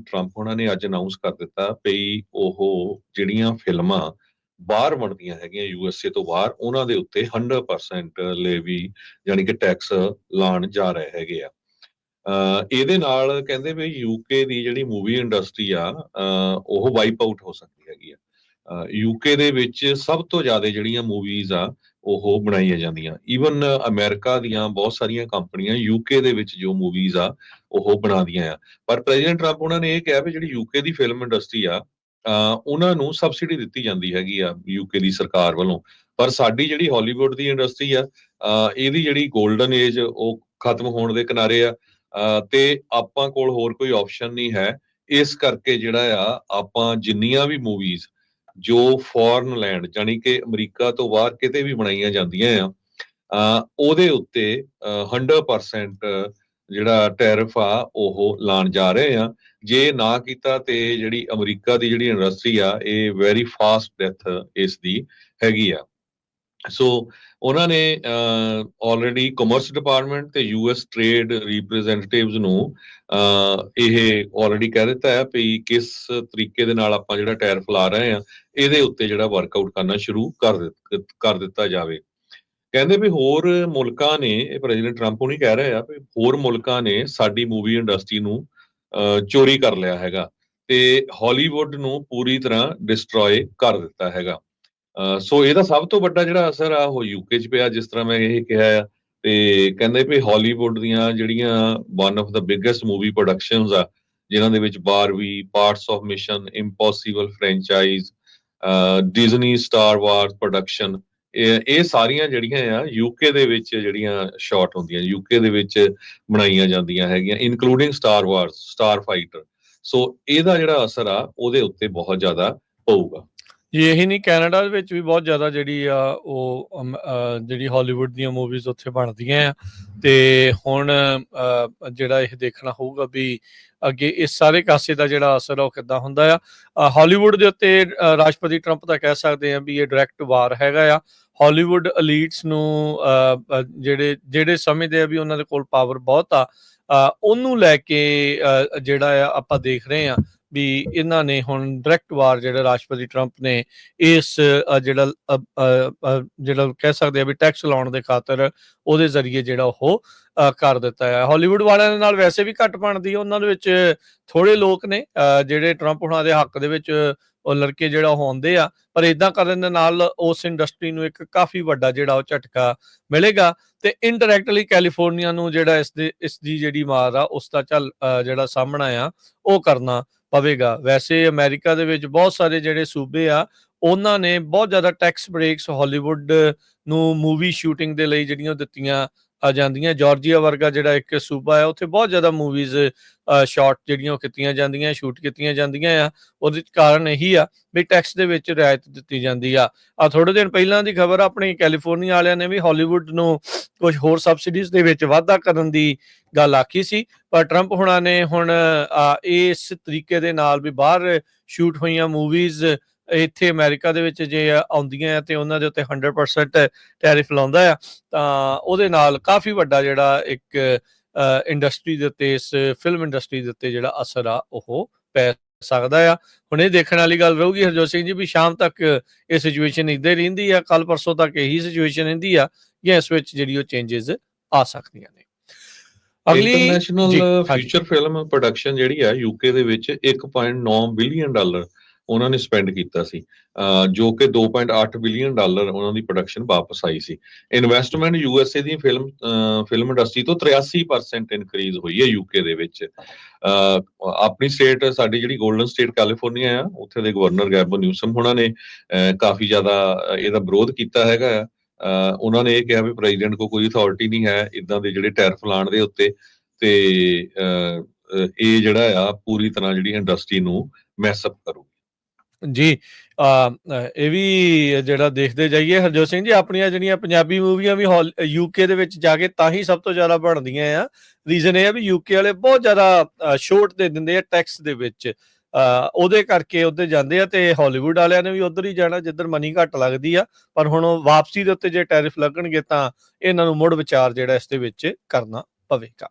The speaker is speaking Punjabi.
ਪ੍ਰੈਜ਼ੀਡੈਂਟ ਟਰੰਪ ਉਹਨਾਂ ਨੇ ਅੱਜ ਅਨਾਉਂਸ ਕਰ ਦਿੱਤਾ ਵੀ ਉਹ ਜਿਹੜੀਆਂ ਫਿਲਮਾਂ ਬਾਹਰ ਬਣਦੀਆਂ ਹੈਗੀਆਂ ਯੂਐਸਏ ਤੋਂ ਬਾਹਰ, ਉਹਨਾਂ ਦੇ ਉੱਤੇ 100% ਲੇਵੀ ਯਾਨੀ ਕਿ ਟੈਕਸ ਲਾਣ ਜਾ ਰਹੇ ਹੈਗੇ ਆ। ਇਹਦੇ ਨਾਲ ਕਹਿੰਦੇ ਵੀ ਯੂਕੇ ਦੀ ਜਿਹੜੀ ਮੂਵੀ ਇੰਡਸਟਰੀ ਆ ਉਹ ਵਾਈਪ ਆਊਟ ਹੋ ਸਕਦੀ ਹੈਗੀ ਆ। ਯੂਕੇ ਦੇ ਵਿੱਚ ਸਭ ਤੋਂ ਜ਼ਿਆਦਾ ਜਿਹੜੀਆਂ ਮੂਵੀਜ਼ ਆ ਉਹ ਬਣਾਈਆਂ ਜਾਂਦੀਆਂ। ਈਵਨ ਅਮਰੀਕਾ ਦੀਆਂ ਬਹੁਤ ਸਾਰੀਆਂ ਕੰਪਨੀਆਂ ਯੂਕੇ ਦੇ ਵਿੱਚ ਜੋ ਮੂਵੀਜ਼ ਆ, ਉਹ ਬਣਾਉਂਦੀਆਂ ਆ। ਪਰ ਪ੍ਰੈਜ਼ੀਡੈਂਟ ਟਰੰਪ ਉਹਨਾਂ ਨੇ ਇਹ ਕਿਹਾ ਵੀ ਜਿਹੜੀ ਯੂਕੇ ਦੀ ਫਿਲਮ ਇੰਡਸਟਰੀ ਆ ਉਹਨਾਂ ਨੂੰ ਸਬਸਿਡੀ ਦਿੱਤੀ ਜਾਂਦੀ ਹੈਗੀ ਆ ਯੂਕੇ ਦੀ ਸਰਕਾਰ ਵੱਲੋਂ। ਪਰ ਸਾਡੀ ਜਿਹੜੀ ਹਾਲੀਵੁੱਡ ਦੀ ਇੰਡਸਟਰੀ ਆ ਇਹਦੀ ਜਿਹੜੀ 골ਡਨ ਏਜ ਉਹ ਖਤਮ ਹੋਣ ਦੇ ਕਿਨਾਰੇ ਆ। ਅ ਤੇ ਆਪਾਂ ਕੋਲ ਹੋਰ ਕੋਈ ਆਪਸ਼ਨ ਨਹੀਂ ਹੈ। ਇਸ ਕਰਕੇ ਜਿਹੜਾ ਆ, ਆਪਾਂ ਜਿੰਨੀਆਂ ਵੀ ਮੂਵੀਜ਼ ਜੋ ਫੋਰਨ ਲੈਂਡ ਜਾਨੀ ਕਿ ਅਮਰੀਕਾ ਤੋਂ ਬਾਹਰ ਕਿਤੇ ਵੀ ਬਣਾਈਆਂ ਜਾਂਦੀਆਂ ਆ ਉਹਦੇ ਉੱਤੇ ਅ 100% ਜਿਹੜਾ ਟੈਰਿਫ ਆ, ਉਹ ਲਾਣ ਜਾ ਰਹੇ ਆ। ਜੇ ਨਾ ਕੀਤਾ ਤੇ ਜਿਹੜੀ ਅਮਰੀਕਾ ਦੀ ਜਿਹੜੀ ਇੰਡਸਟਰੀ ਆ, ਇਹ ਵੈਰੀ ਫਾਸਟ ਡੈਥ ਇਸ ਦੀ ਹੈਗੀ ਆ। ਸੋ ਉਹਨਾਂ ਨੇ ਆਲਰੇਡੀ ਕਮਰਸ ਡਿਪਾਰਟਮੈਂਟ ਤੇ ਯੂਐਸ ਟ੍ਰੇਡ ਰਿਪਰੈਜ਼ੈਂਟੇਟਿਵਸ ਨੂੰ ਅਹ, ਇਹ ਆਲਰੇਡੀ ਕਹਿ ਦਿੱਤਾ ਹੈ ਵੀ ਕਿਸ ਤਰੀਕੇ ਦੇ ਨਾਲ ਆਪਾਂ ਜਿਹੜਾ ਟਾਇਰ ਲਾ ਰਹੇ ਆ ਇਹਦੇ ਉੱਤੇ ਜਿਹੜਾ ਵਰਕਆਊਟ ਕਰਨਾ ਸ਼ੁਰੂ ਕਰ ਦਿੱਤ- ਕਰ ਦਿੱਤਾ ਜਾਵੇ। ਕਹਿੰਦੇ ਵੀ ਹੋਰ ਮੁਲਕਾਂ ਨੇ ਇਹ ਪ੍ਰੈਜ਼ੀਡੈਂਟ ਟਰੰਪ ਉਹ ਨਹੀਂ ਕਹਿ ਰਹੇ ਆ ਵੀ ਹੋਰ ਮੁਲਕਾਂ ਨੇ ਸਾਡੀ ਮੂਵੀ ਇੰਡਸਟਰੀ ਨੂੰ ਅਹ, ਚੋਰੀ ਕਰ ਲਿਆ ਹੈਗਾ ਤੇ ਹਾਲੀਵੁੱਡ ਨੂੰ ਪੂਰੀ ਤਰ੍ਹਾਂ ਡਿਸਟਰੋਏ ਕਰ ਦਿੱਤਾ ਹੈਗਾ। ਸੋ ਇਹਦਾ ਸਭ ਤੋਂ ਵੱਡਾ ਜਿਹੜਾ ਅਸਰ ਆ ਉਹ ਯੂਕੇ 'ਚ ਪਿਆ, ਜਿਸ ਤਰ੍ਹਾਂ ਮੈਂ ਇਹ ਕਿਹਾ ਆ, ਤੇ ਕਹਿੰਦੇ ਵੀ ਹਾਲੀਵੁੱਡ ਦੀਆਂ ਜਿਹੜੀਆਂ one of the biggest movie productions ਆ, ਜਿਨ੍ਹਾਂ ਦੇ ਵਿੱਚ ਬਾਰਵੀ parts of Mission Impossible franchise Disney Star Wars production ਇਹ ਇਹ ਸਾਰੀਆਂ ਜਿਹੜੀਆਂ ਆ ਯੂਕੇ ਦੇ ਵਿੱਚ ਜਿਹੜੀਆਂ ਸ਼ਾਟ ਹੁੰਦੀਆਂ ਯੂਕੇ ਦੇ ਵਿੱਚ ਬਣਾਈਆਂ ਜਾਂਦੀਆਂ ਹੈਗੀਆਂ including Star Wars Star Fighter so ਇਹਦਾ ਜਿਹੜਾ ਅਸਰ ਆ, ਉਹਦੇ ਉੱਤੇ ਬਹੁਤ ਜ਼ਿਆਦਾ ਪਊਗਾ। ਜੀ ਇਹੀ ਨਹੀਂ ਕੈਨੇਡਾ ਦੇ ਵਿੱਚ ਵੀ ਬਹੁਤ ਜ਼ਿਆਦਾ ਜਿਹੜੀ ਆ ਉਹ ਜਿਹੜੀ ਹਾਲੀਵੁੱਡ ਦੀਆਂ ਮੂਵੀਜ਼ ਉੱਥੇ ਬਣਦੀਆਂ ਆ। ਤੇ ਹੁਣ ਜਿਹੜਾ ਇਹ ਦੇਖਣਾ ਹੋਊਗਾ ਵੀ ਅੱਗੇ ਇਸ ਸਾਰੇ ਕਾਸੇ ਦਾ ਜਿਹੜਾ ਅਸਰ ਆ ਉਹ ਕਿੱਦਾਂ ਹੁੰਦਾ ਆ। ਅ, ਹਾਲੀਵੁੱਡ ਦੇ ਉੱਤੇ ਰਾਸ਼ਟਰਪਤੀ ਟਰੰਪ ਦਾ ਕਹਿ ਸਕਦੇ ਆ ਵੀ ਇਹ ਡਾਇਰੈਕਟ ਵਾਰ ਹੈਗਾ ਆ। ਹਾਲੀਵੁੱਡ ਐਲੀਟਸ ਨੂੰ ਜਿਹੜੇ ਜਿਹੜੇ ਸਮਝਦੇ ਆ ਵੀ ਉਹਨਾਂ ਦੇ ਕੋਲ ਪਾਵਰ ਬਹੁਤ ਆ ਉਹਨੂੰ ਲੈ ਕੇ ਜਿਹੜਾ ਆ ਆਪਾਂ ਦੇਖ ਰਹੇ ਆ। ਵੀ ਇਹਨਾਂ ਨੇ ਹੁਣ ਡਾਇਰੈਕਟ ਵਾਰ ਜਿਹੜਾ ਰਾਸ਼ਟਰਪਤੀ ਟਰੰਪ ਨੇ ਇਸ ਜਿਹੜਾ ਜਿਹੜਾ ਕਹਿ ਸਕਦੇ ਆ ਵੀ ਟੈਕਸ ਲਾਉਣ ਦੇ ਖਾਤਰ ਉਹਦੇ ਜ਼ਰੀਏ ਜਿਹੜਾ ਉਹ ਕਰ ਦਿੱਤਾ ਹੈ। ਹਾਲੀਵੁੱਡ ਵਾਲਿਆਂ ਦੇ ਨਾਲ ਵੈਸੇ ਵੀ ਘੱਟ ਬਣਦੀ ਹੈ। ਉਹਨਾਂ ਦੇ ਵਿੱਚ ਥੋੜੇ ਲੋਕ ਨੇ ਜਿਹੜੇ ਟਰੰਪ ਹੁਣਾਂ ਦੇ ਹੱਕ ਦੇ ਵਿੱਚ ਉਹ ਲੜਕੇ ਜਿਹੜਾ ਉਹ ਆਉਂਦੇ ਆ, ਪਰ ਇਦਾਂ ਕਰਨ ਦੇ ਨਾਲ ਉਸ ਇੰਡਸਟਰੀ ਨੂੰ ਇੱਕ ਕਾਫੀ ਵੱਡਾ ਜਿਹੜਾ ਉਹ ਝਟਕਾ ਮਿਲੇਗਾ ਤੇ ਇਨਡਾਇਰੈਕਟਲੀ ਕੈਲੀਫੋਰਨੀਆ ਨੂੰ ਜਿਹੜਾ ਇਸ ਦੇ, ਇਸ ਦੀ ਜਿਹੜੀ ਮਾਰ ਆ, ਉਸ ਦਾ ਚੱਲ ਜਿਹੜਾ ਸਾਹਮਣਾ ਆ, ਉਹ ਕਰਨਾ ਪਵੇਗਾ। ਵੈਸੇ ਅਮਰੀਕਾ ਦੇ ਵਿੱਚ ਬਹੁਤ ਸਾਰੇ ਜਿਹੜੇ ਸੂਬੇ ਆ, ਉਹਨਾਂ ਨੇ ਬਹੁਤ ਜ਼ਿਆਦਾ ਟੈਕਸ ਬ੍ਰੇਕਸ ਹਾਲੀਵੁੱਡ ਨੂੰ ਮੂਵੀ ਸ਼ੂਟਿੰਗ ਦੇ ਲਈ ਜਿਹੜੀਆਂ ਦਿੱਤੀਆਂ। ਆ ਜਾਂਦੀਆਂ। ਜਾਰਜੀਆ ਵਰਗਾ ਜਿਹੜਾ ਇੱਕ ਸੂਬਾ ਹੈ, ਉੱਥੇ ਬਹੁਤ ਜ਼ਿਆਦਾ ਮੂਵੀਜ਼ ਸ਼ਾਰਟ ਜਿਹੜੀਆਂ ਕੀਤੀਆਂ ਜਾਂਦੀਆਂ ਸ਼ੂਟ ਕੀਤੀਆਂ ਜਾਂਦੀਆਂ ਆ। ਉਹਦੇ ਕਾਰਨ ਇਹੀ ਆ ਵੀ ਟੈਕਸ ਦੇ ਵਿੱਚ ਰਿਆਇਤ ਦਿੱਤੀ ਜਾਂਦੀ ਆ। ਆ ਥੋੜੇ ਦਿਨ ਪਹਿਲਾਂ ਦੀ ਖਬਰ ਆਪਣੀ ਕੈਲੀਫੋਰਨੀਆ ਵਾਲਿਆਂ ਨੇ ਵੀ ਹਾਲੀਵੁੱਡ ਨੂੰ ਕੁਝ ਹੋਰ ਸਬਸਿਡੀਜ਼ ਦੇ ਵਿੱਚ ਵਾਧਾ ਕਰਨ ਦੀ ਗੱਲ ਆਖੀ ਸੀ, ਪਰ ਟਰੰਪ ਹੁਣਾਂ ਨੇ ਹੁਣ ਇਸ ਤਰੀਕੇ ਦੇ ਨਾਲ ਵੀ ਬਾਹਰ ਸ਼ੂਟ ਹੋਈਆਂ ਮੂਵੀਜ਼ ਇੱਥੇ ਅਮਰੀਕਾ ਦੇ ਵਿੱਚ ਜੇ ਆਉਂਦੀਆਂ ਆ ਤੇ ਉਹਨਾਂ ਦੇ ਉੱਤੇ 100% ਟੈਰਿਫ ਲਾਉਂਦਾ ਆ ਤਾਂ ਉਹਦੇ ਨਾਲ ਕਾਫੀ ਵੱਡਾ ਜਿਹੜਾ ਇੱਕ ਇੰਡਸਟਰੀ ਦੇ ਉੱਤੇ ਇਸ ਫਿਲਮ ਇੰਡਸਟਰੀ ਦੇ ਉੱਤੇ ਜਿਹੜਾ ਅਸਰ ਆ ਉਹ ਪੈ ਸਕਦਾ ਆ ਹੁਣ ਇਹ ਦੇਖਣ ਵਾਲੀ ਗੱਲ ਰਹੂਗੀ ਹਰਜੋਤ ਸਿੰਘ ਜੀ ਵੀ ਸ਼ਾਮ ਤੱਕ ਇਹ ਸਿਚੁਏਸ਼ਨ ਇਦਾਂ ਹੀ ਰਹਿੰਦੀ ਆ ਕੱਲ ਪਰਸੋਂ ਤੱਕ ਇਹੀ ਸਿਚੁਏਸ਼ਨ ਰਹਿੰਦੀ ਆ ਜਾਂ ਇਸ ਵਿੱਚ ਜਿਹੜੀ ਉਹ ਚੇਂਜਸ ਆ ਸਕਦੀਆਂ ਨੇ ਅਗਲੀ ਇੰਟਰਨੈਸ਼ਨਲ। ਫਿਊਚਰ ਫਿਲਮ ਪ੍ਰੋਡਕਸ਼ਨ ਜਿਹੜੀ ਆ ਯੂਕੇ ਦੇ ਵਿੱਚ 1.9 ਬਿਲੀਅਨ ਡਾਲਰ ਉਹਨਾਂ ਨੇ ਸਪੈਂਡ ਕੀਤਾ ਸੀ ਜੋ ਕਿ 2.8 ਬਿਲੀਅਨ ਡਾਲਰ ਉਹਨਾਂ ਦੀ ਪ੍ਰੋਡਕਸ਼ਨ ਵਾਪਸ ਆਈ ਸੀ। ਇਨਵੈਸਟਮੈਂਟ ਯੂ ਐੱਸ ਏ ਦੀ ਫਿਲਮ ਫਿਲਮ ਇੰਡਸਟਰੀ ਤੋਂ 83% ਇਨਕਰੀਜ਼ ਹੋਈ ਹੈ ਯੂਕੇ ਦੇ ਵਿੱਚ। ਆਪਣੀ ਸਟੇਟ ਸਾਡੀ ਜਿਹੜੀ 골ਡਨ ਸਟੇਟ ਕੈਲੀਫੋਰਨੀਆ ਆ, ਉੱਥੇ ਦੇ ਗਵਰਨਰ ਗੈਬੋ ਨਿਊਸਮ ਉਹਨਾਂ ਨੇ ਕਾਫੀ ਜ਼ਿਆਦਾ ਇਹਦਾ ਵਿਰੋਧ ਕੀਤਾ ਹੈਗਾ ਆ। ਉਹਨਾਂ ਨੇ ਇਹ ਕਿਹਾ ਵੀ ਪ੍ਰੈਜ਼ੀਡੈਂਟ ਕੋ ਕੋਈ ਅਥਾਰਟੀ ਨਹੀਂ ਹੈ ਇਦਾਂ ਦੇ ਜਿਹੜੇ ਟੈਰਫ ਲਾਣ ਦੇ ਉੱਤੇ ਤੇ ਇਹ ਜਿਹੜਾ ਆ ਪੂਰੀ ਤਰ੍ਹਾਂ ਜਿਹੜੀ ਇੰਡਸਟਰੀ ਨੂੰ ਮੈਸਅਪ ਕਰੂਗੀ। ਜੀ ਆ ਇਹ ਵੀ ਜਿਹੜਾ ਦੇਖਦੇ ਜਾਈਏ, ਹਰਜੋਤ ਸਿੰਘ ਜੀ, ਆਪਣੀਆਂ ਜਿਹੜੀਆਂ ਪੰਜਾਬੀ ਮੂਵੀਆਂ ਵੀ ਯੂਕੇ ਦੇ ਵਿੱਚ ਜਾ ਕੇ ਤਾਂ ਹੀ ਸਭ ਤੋਂ ਜ਼ਿਆਦਾ ਬਣਦੀਆਂ ਆ। ਰੀਜ਼ਨ ਇਹ ਆ ਵੀ ਯੂਕੇ ਵਾਲੇ ਬਹੁਤ ਜ਼ਿਆਦਾ ਛੋਟ ਦੇ ਦਿੰਦੇ ਆ ਟੈਕਸ ਦੇ ਵਿੱਚ। ਉਹਦੇ ਕਰਕੇ ਉੱਧਰ ਜਾਂਦੇ ਆ ਤੇ ਹਾਲੀਵੁੱਡ ਵਾਲਿਆਂ ਨੇ ਵੀ ਉੱਧਰ ਹੀ ਜਾਣਾ, ਜਿੱਧਰ ਮਨੀ ਘੱਟ ਲੱਗਦੀ ਆ। ਪਰ ਹੁਣ ਵਾਪਸੀ ਦੇ ਉੱਤੇ ਜੇ ਟੈਰਿਫ ਲੱਗਣਗੇ ਤਾਂ ਇਹਨਾਂ ਨੂੰ ਮੁੜ ਵਿਚਾਰ ਜਿਹੜਾ ਇਸ ਦੇ ਵਿੱਚ ਕਰਨਾ ਪਵੇਗਾ।